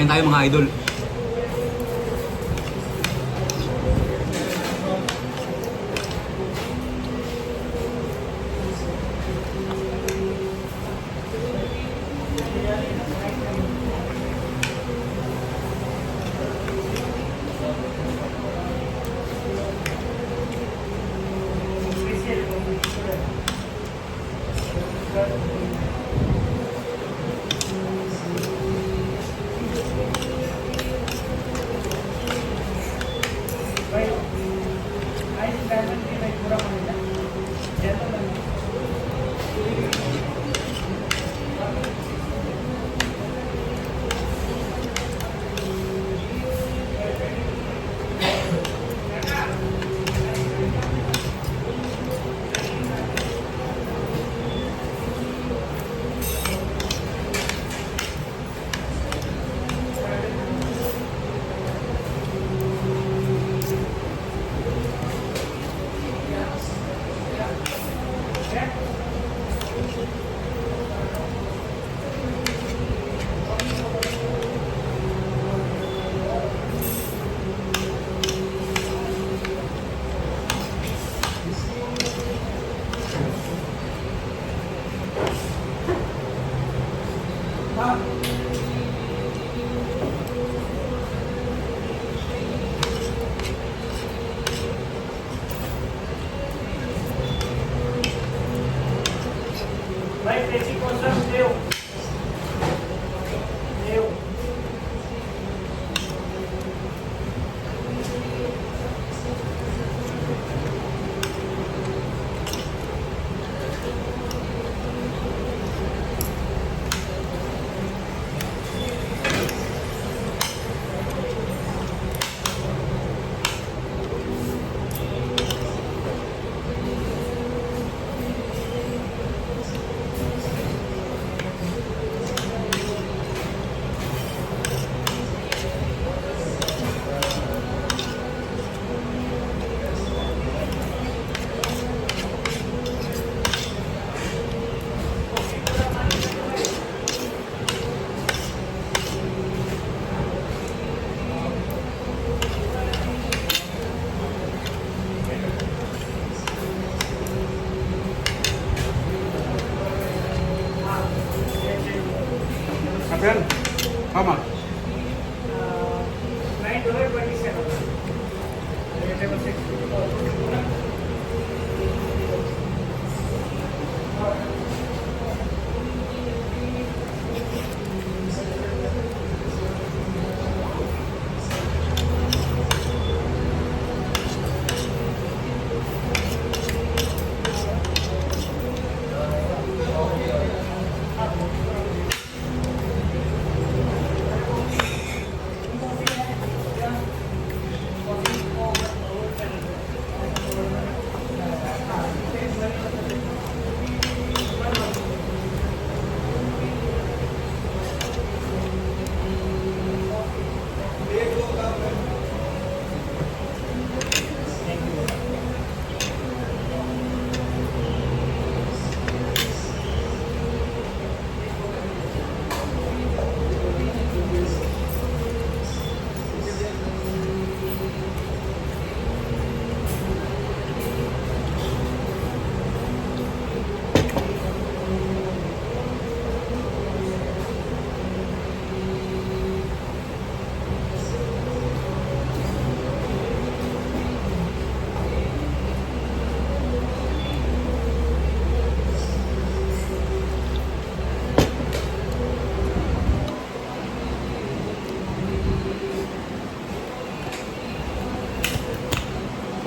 Kain tayo mga idol. vai pedir com o Deus.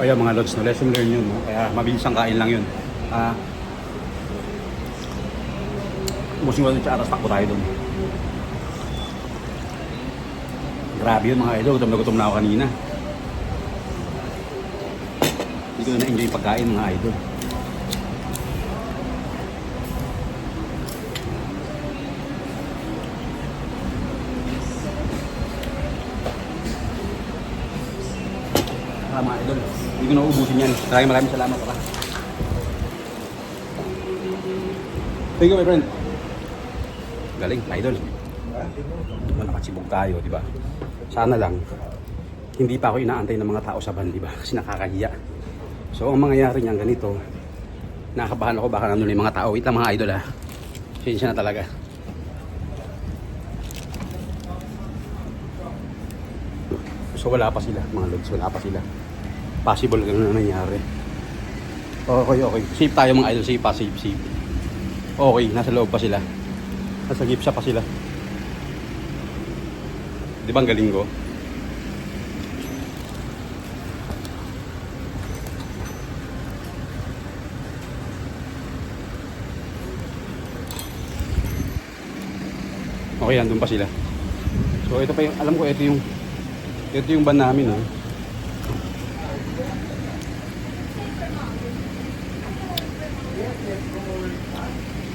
Kaya mga lods, no, lesson learned yun. No? Kaya mabilis ang kain lang yun. Ah, Musing wala sa atas, takbo tayo doon. Grabe yun mga idol, gutom na gutom na ako kanina. Hindi ko na na-enjoy yung pagkain mga idol. Ah, mga idol, hindi ko na uubusin yan. Maraming maraming salamat pala. Thank you my friend. Galing, idol. Nakachibog tayo, di ba? Sana lang, hindi pa ako inaantay ng mga tao sa van, di ba? Kasi nakakahiya. So, ang mangyayari niyan ganito, nakabahan ako baka nandun yung mga tao. Wait lang mga idol ha. Sinsya na talaga. So wala pa sila mga lods, wala pa sila. Possible ganun na nangyari. Okay, okay. Safe tayo mga idol, safe pa, safe, safe. Okay, nasa loob pa sila. Nasa gipsa pa sila. Di ba ang galing ko? Okay, nandun pa sila. So ito pa yung, alam ko ito yung, ito yung van namin ha.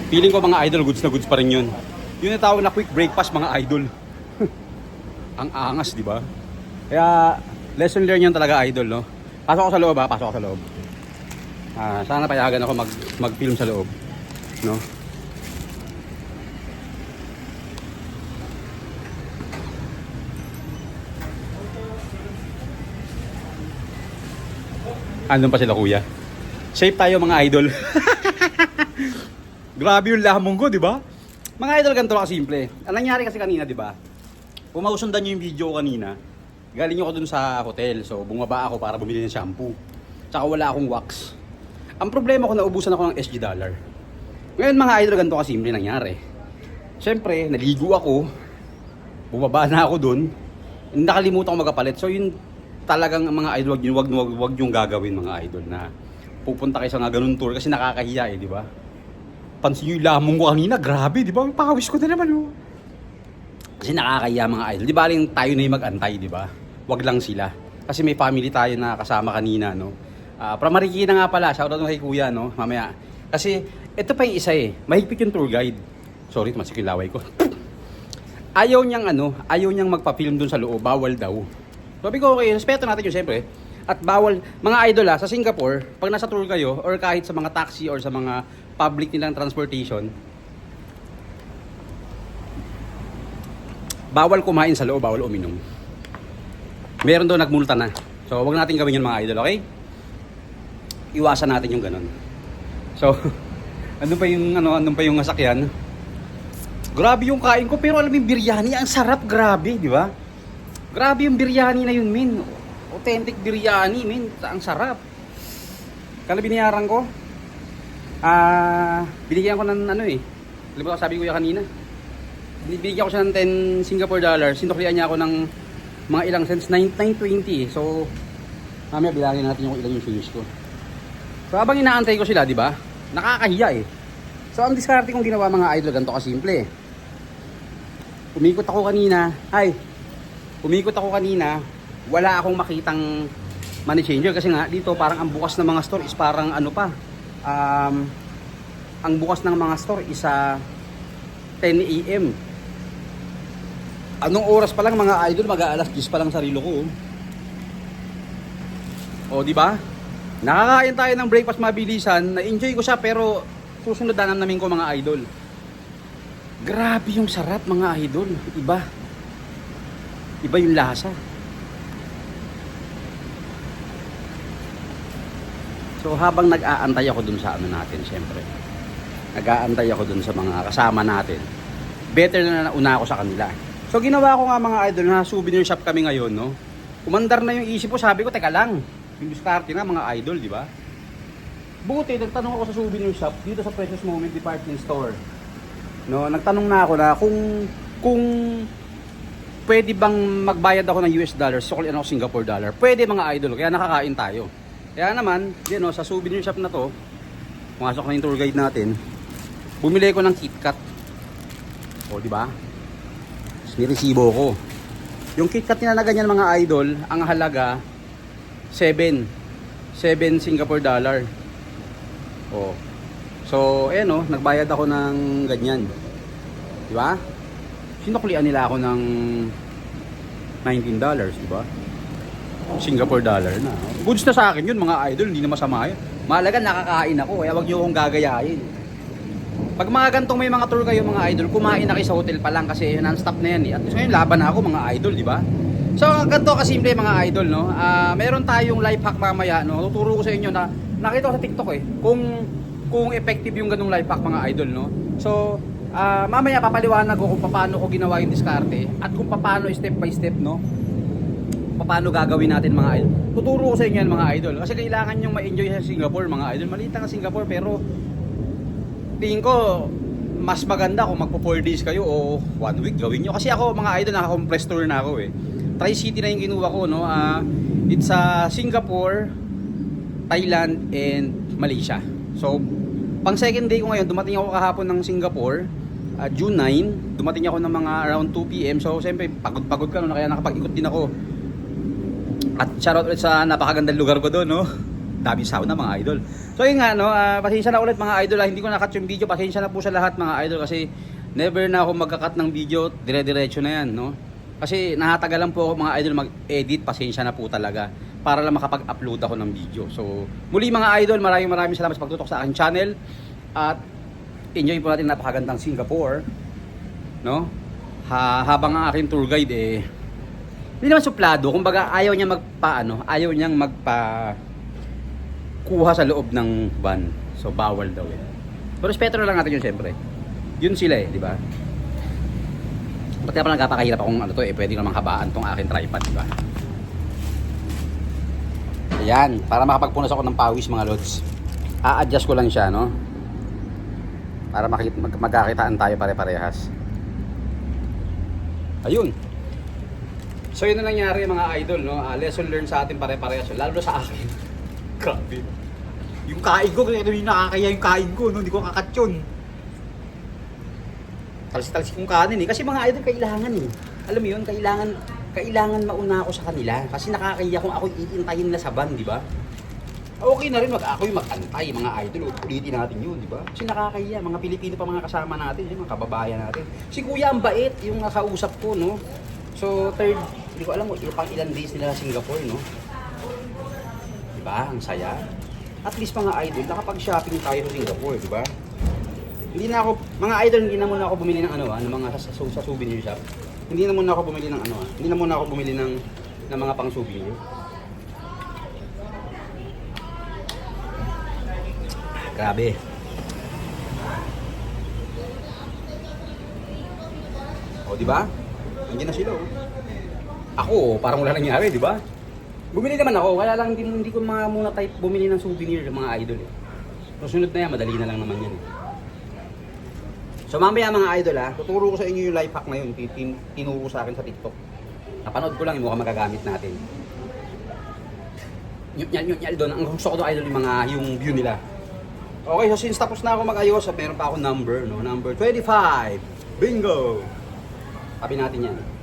Feeling ko mga idol, goods na goods pa rin yun. Yun yung tawag na quick breakfast mga idol. Ang angas, di ba? Kaya, lesson learned yun talaga idol, no? Pasok ako sa loob ha, pasok ako sa loob. Ah, sana payagan ako mag, mag-film sa loob. No? Andun pa sila kuya. Safe tayo mga idol. Grabe yung lamong ko, di ba? Mga idol, ganito lang simple. Ang nangyari kasi kanina, di ba? Pumausundan nyo yung video kanina. Galing ako dun sa hotel. So, bumaba ako para bumili ng shampoo. Tsaka wala akong wax. Ang problema ko, naubusan ako ng SG dollar. Ngayon mga idol, ganito kasimple nangyari. Siyempre, naligo ako. Bumaba na ako dun. Nakalimutan ko magapalit. So, yun talagang mga idol, wag, wag, wag, wag yung gagawin mga idol na pupunta kayo sa nga ganun tour kasi nakakahiya eh, di ba? Pansin nyo yung lamong ko kanina, grabe, di ba? Pawis ko na naman, oh. Kasi nakakahiya mga idol. Di ba aling tayo na yung mag-antay, di ba? Wag lang sila. Kasi may family tayo na kasama kanina, no? Ah, para Marikina nga pala, shoutout kay kuya, no? Mamaya. Kasi, ito pa yung isa eh. Mahigpit yung tour guide. Sorry, tumasik yung laway ko. ayaw niyang ano, ayaw niyang magpa-film dun sa loob, bawal daw. Sabi ko, okay, respeto natin yun, siyempre. At bawal, mga idol ha, sa Singapore, pag nasa tour kayo, or kahit sa mga taxi or sa mga public nilang transportation, bawal kumain sa loob, bawal uminom. Meron doon nagmulta na. So, wag natin gawin yun mga idol, okay? Iwasan natin yung ganun. So, andun pa yung, ano, andun pa yung nasakyan. Grabe yung kain ko, pero alam yung biryani, ang sarap, grabe, di ba? Grabe yung biryani na yun, min. Authentic biryani, min. Ang sarap. Kala binayaran ko? Ah, binigyan ko ng ano eh. Mo, sabi ko ya kanina. Binigyan ko siya ng 10 Singapore dollars. Sinuklian niya ako ng mga ilang cents, 9, 920. So, mamaya bilangin natin yung ilan yung finish ko. So, habang inaantay ko sila, di ba? Nakakahiya eh. So, ang diskarte kong ginawa mga idol, ganito kasimple. Umikot ako kanina. Ay, umikot ako kanina. Wala akong makitang money changer kasi nga dito parang ang bukas ng mga store is parang ano pa. Um, ang bukas ng mga store is sa 10 a.m. Anong oras pa lang mga idol, mag-aalas 10 pa lang sarilo ko. O, di ba? Nakakain tayo ng breakfast mabilisan. Na-enjoy ko siya pero susunod na namin ko mga idol. Grabe yung sarap mga idol. Iba. Iba yung lasa. So habang nag-aantay ako dun sa ano natin, syempre. Nag-aantay ako dun sa mga kasama natin. Better na nauna ako sa kanila. So ginawa ko nga mga idol na souvenir shop kami ngayon, no. Kumandar na yung isip ko, sabi ko, teka lang. Yung diskarte na mga idol, di ba? Buti, nagtanong ako sa souvenir shop dito sa Precious Moment Department Store. No, nagtanong na ako na kung kung pwede bang magbayad ako ng US dollars, suklian ako Singapore dollar. Pwede mga idol, kaya nakakain tayo. Kaya naman, yun no, sa souvenir shop na to, pumasok na yung tour guide natin, bumili ko ng KitKat. O, di ba? Tapos niresibo ko. Yung KitKat nila na ganyan mga idol, ang halaga 7. 7 Singapore dollar. O. So, ayan o, nagbayad ako ng ganyan. Di ba? Sinuklian nila ako ng 19 dollars, di ba? Singapore dollar na. Goods na sa akin yun mga idol, hindi na masama yun. Mahalaga nakakain ako, kaya wag niyo akong gagayahin. Pag mga gantong may mga tour kayo mga idol, kumain na kayo sa hotel pa lang kasi non-stop na yan eh. At least ngayon laban na ako mga idol, di ba? So ganito kasimple mga idol, no? Ah, meron tayong life hack mamaya, no? Tuturo ko sa inyo na nakita ko sa TikTok eh kung kung effective yung ganung life hack mga idol, no? So ah, mamaya papaliwanag ko kung paano ko ginawa yung diskarte at kung paano step by step, no? Paano gagawin natin mga idol. Tuturo ko sa inyo yan mga idol. Kasi kailangan nyo ma-enjoy sa Singapore mga idol. Maliit lang ang Singapore pero tingin ko mas maganda kung magpo 4 days kayo o 1 week gawin nyo. Kasi ako mga idol naka-compress tour na ako eh. Tri-City na yung kinuha ko no. Ah, it's sa Singapore, Thailand and Malaysia. So pang second day ko ngayon dumating ako kahapon ng Singapore ah, June 9, dumating ako ng mga around 2 p.m. So, siyempre, pagod-pagod ka no, kaya nakapag-ikot din ako. At shoutout ulit sa napakagandang lugar ko doon, no? Dami sauna mga idol. So yun nga, no, ah, pasensya na ulit mga idol, ah, hindi ko nakat yung video, pasensya na po sa lahat mga idol kasi never na ako magkakat ng video, dire-diretso na yan, no? Kasi nahatagalan po ako mga idol mag-edit, pasensya na po talaga para lang makapag-upload ako ng video. So, muli mga idol, maraming maraming salamat sa pagtutok sa aking channel at enjoy po natin napakagandang Singapore, no? Ha, habang ang aking tour guide eh hindi naman suplado, kumbaga ayaw niya magpa ano, ayaw niyang magpa kuha sa loob ng van. So bawal daw eh. Pero respeto na lang natin yun siyempre. Yun sila eh, di ba? Ba't kaya pa nagkapakahirap akong ano to eh, pwede namang habaan tong aking tripod, di ba? Ayan, para makapagpunas ako ng pawis mga lods. A-adjust ko lang siya, no? Para mag, magkakitaan tayo pare-parehas. Ayun. So yun na nangyari mga idol, no? Ah, lesson learned sa atin pare-parehas, lalo na sa akin. Grabe. Yung kain ko, ito yung nakakaya yung kain ko, no? Hindi ko kakat yun. Talsi-talsi kong kanin eh. Kasi mga idol, kailangan eh. Alam mo yun, kailangan, kailangan mauna ako sa kanila. Kasi nakakaya kung ako iintayin nila sa van, di ba? Okay na rin mag ako yung mag-antay, mga idol. Ulitin natin yun, di ba? Kasi nakakaya, mga Pilipino pa mga kasama natin, yung mga kababayan natin. Si Kuya ang bait, yung nakausap ko, no? So, third, hindi ko alam kung pang ilan days nila Singapore, no? Di ba? Ang saya. At least mga idol, nakapag-shopping tayo sa Singapore, di ba? Hindi na ako, mga idol, hindi na muna ako bumili ng ano, ah, ng mga sa, sa, souvenir shop. Hindi na muna ako bumili ng ano, ah, hindi na muna ako bumili ng, ng mga pang souvenir. Grabe. O, di ba? Nandiyan na sila, oh. Ako, parang wala nangyari, di ba? Bumili naman ako, wala lang din, hindi ko mga muna type bumili ng souvenir ng mga idol eh. Susunod na yan, madali na lang naman yan eh. So mamaya mga idol ha, tuturo ko sa inyo yung life hack na yun, tin- tin- tinuro sa akin sa TikTok. Napanood ko lang yung mukhang magagamit natin. Nyut nyal, nyut nyal doon. Ang gusto ko doon idol yung mga, yung view nila. Okay, so since tapos na ako mag-ayos, meron pa ako number, no? Number 25. Bingo! Tabi natin yan.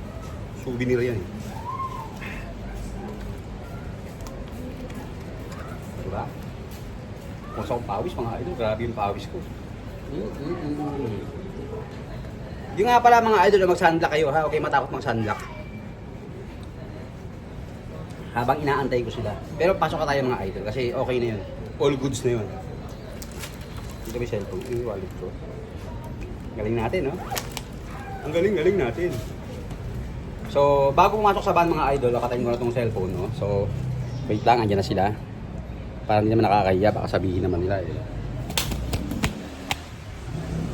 Souvenir yan eh. Diba? Kung sa pawis, mga idol, grabe yung pawis ko. Mm-mm. Yung nga pala mga idol, mag-sunblock kayo ha. Okay, matakot mag-sunblock. Habang inaantay ko sila. Pero pasok ka tayo mga idol kasi okay na yun. All goods na yun. Ito may cellphone. Yung wallet ko. Galing natin, no? Ang galing-galing natin. So, bago pumasok sa van mga idol, nakatayin ko na itong cellphone, no? So, wait lang, andyan na sila. Para hindi naman nakakahiya, baka sabihin naman nila eh.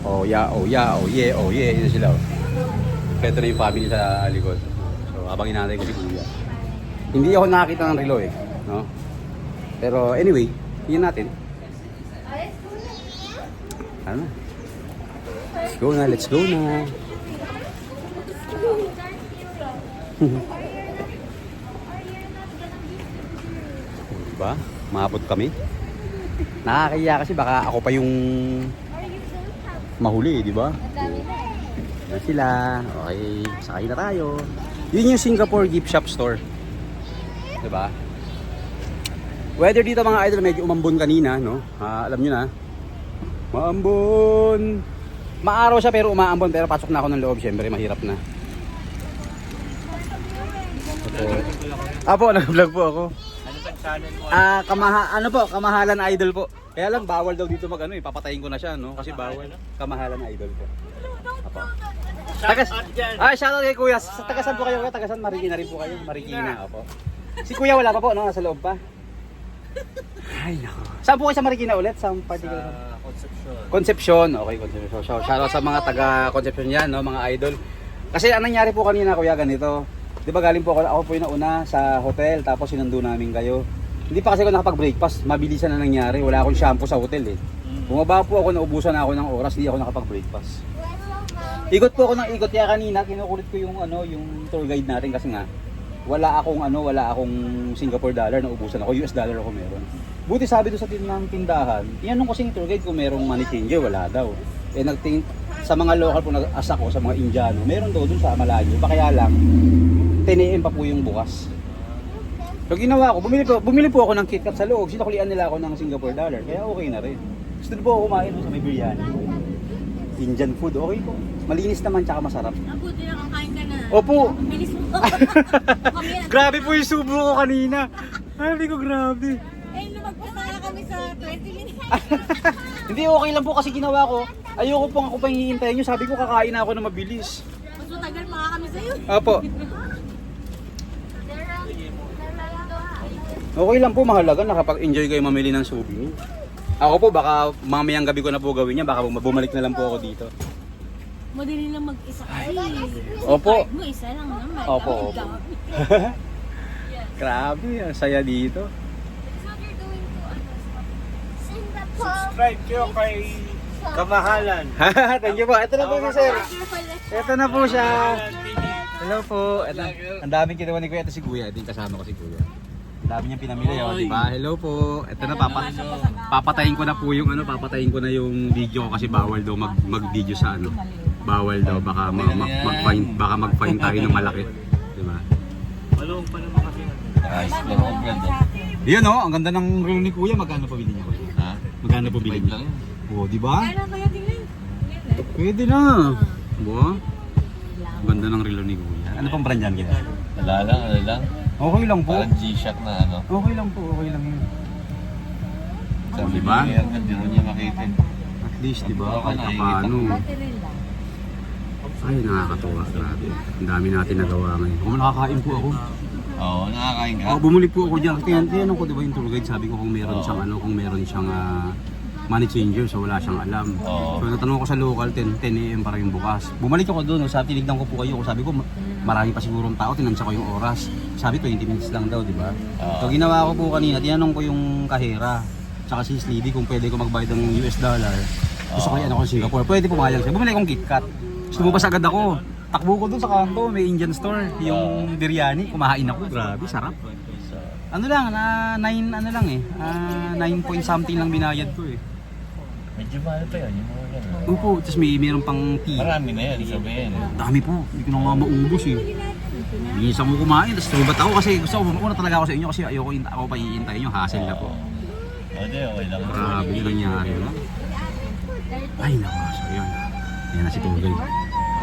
Oh yeah, oh yeah, oh yeah, oh yeah, yun sila. Oh. Ito na yung family sa likod. So, habang inaantay ko si Kuya. Hindi ako nakakita ng relo eh, no? Pero anyway, yun natin. Ano? Let's go na, let's go na. Diba? Maabot kami. Nakakaya kasi baka ako pa yung mahuli, di ba? Yan sila. Okay, sakay na tayo. Yun yung Singapore gift shop store. Di ba? Weather dito mga idol medyo umambon kanina, no? Ah, alam nyo na. Maambon. Maaraw siya pero umaambon pero pasok na ako ng loob syempre mahirap na. Apo, nag-vlog po ako. Ano pang channel mo? Ah, kamaha ano po, kamahalan idol po. Kaya lang bawal daw dito mag ano eh, papatayin ko na siya no kasi bawal. Kamahalan na idol ko. Apo. Tagas. Ah, shoutout kay Kuya. Sa tagasan po kayo, Kuya. Tagasan Marikina rin po kayo. Marikina, opo. Si Kuya wala pa po, no? Nasa loob pa. Ay, nako. Saan po kayo sa Marikina ulit? Sa particular? Concepcion. Concepcion. Okay, Concepcion. So, shoutout sa mga taga Concepcion yan, no, mga idol. Kasi anong nangyari po kanina, kuya, ganito. 'Di ba galing po ako, ako po yung nauna sa hotel, tapos sinundo namin kayo. Hindi pa kasi ako nakapag-breakfast, mabilisan na nangyari. Wala akong shampoo sa hotel eh. Bumaba po ako, naubusan na ako ng oras, hindi ako nakapag-breakfast. Ikot po ako ng ikot kaya kanina, kinukulit ko yung ano, yung tour guide natin kasi nga wala akong ano, wala akong Singapore dollar na ubusan ako, US dollar ako meron. Buti sabi doon sa tinang tindahan, tinanong ko si tour guide kung merong money changer, wala daw. Eh nagting sa mga local po nag-asa ko sa mga Indiano, meron daw doon sa Malayo. Pa kaya lang 10 AM pa po yung bukas. So ginawa ko, bumili po, bumili po ako ng KitKat sa loob. Sinaklian nila ako ng Singapore dollar. Kaya okay na rin. Gusto po ako kumain sa may biryani. Indian food, okay po. Malinis naman tsaka masarap. Mabuti na kakain ka na. Opo. Bilis mo. Na. Grabe po yung subo ko kanina. Sabi ko grabe. Eh, lumagpas na kami sa 20 minutes. Hindi okay lang po kasi ginawa ko. Ayoko po ako pa hihintayin nyo. Sabi ko kakain na ako na mabilis. Mas matagal pa kami sa'yo. Opo. Okay lang po mahalaga nakapag-enjoy kayo mamili ng souvenir. Ako po baka mamayang gabi ko na po gawin yan. Baka bumalik na lang po ako dito. Madali lang mag-isa kasi. Opo. Card mo, isa lang naman. Opo, Ang opo. dami. Grabe, ang saya dito. Subscribe kayo kay Kamahalan. Thank you po. Ito na po si sir. Ito na po siya. Hello po. Ito, ang daming kinuha ni Kuya. Ito si Kuya. Ito yung kasama ko si Kuya. Dami niyang pinamili, oh, di ba? Hello po. Ito na papa papatayin ko na po yung ano, papatayin ko na yung video ko kasi bawal daw mag mag-video sa ano. Bawal daw baka ma, ma, mag-fine baka mag-fine tayo ng malaki, di ba? Malung pa naman kasi. Ayos lang ang ganda. Yun oh, ang ganda ng reel ni Kuya. Magkano pa bilhin niya? Kuya? Ha? Magkano pa Five niya? yun. Oh, di ba? Kaya lang kaya tingnan. Pwede na. Ba? Ganda ng relo ni Kuya. Ano pang brand yan lang, ano lang. Okay lang po. Parang G-Shock na ano. Okay lang po, okay lang yun. Sabi Diba? niya, hindi rin niya makita. At least, di ba? Oo, Kahit nakikita. paano. Battery lang. Ay, nakakatuwa. Grabe. Ang dami natin nagawa ngayon. Kung nakakain po ako. Oo, nakakain ka. Oh, bumuli po ako dyan. Tiyan, tiyanong ko, di ba yung tour guide? Sabi ko kung meron Oo. siyang ano, kung meron siyang ah, money changer, so wala siyang alam. Oo. So natanong ko sa local, 10, 10 a.m. para yung bukas. Bumalik ako doon, sabi tinignan ko po kayo. Sabi ko, ma- marami pa sigurong tao, tinansya ko yung oras. Sabi 20 minutes lang daw, di ba? Oo. So ginawa ko po kanina, tinanong ko yung kahera, tsaka si Sleedy kung pwede ko magbayad ng US dollar. Gusto ko Oo. yan ako sa Singapore. Pwede pumayag siya. Bumili akong KitKat. Lumabas agad ako. Takbo ko doon sa kanto, may Indian store. Yung biryani, kumahain ako. Grabe, sarap. Ano lang, na 9 ano lang eh. Ah, 9 point something lang binayad ko eh. Medyo mahal pa yun, yung mga gano'n. Opo, tapos may meron pang tea. Marami na yan, sabihin. Dami po, hindi ko na nga maubos eh. Minsan ko kumain, tapos lubat ako kasi gusto ko, una talaga ako sa inyo kasi ayoko ako pa iintayin nyo, hassle na po. Oo, di, okay lang. Grabe yung nangyari. no? Ay, naku, so yun. Yan na si Tugay.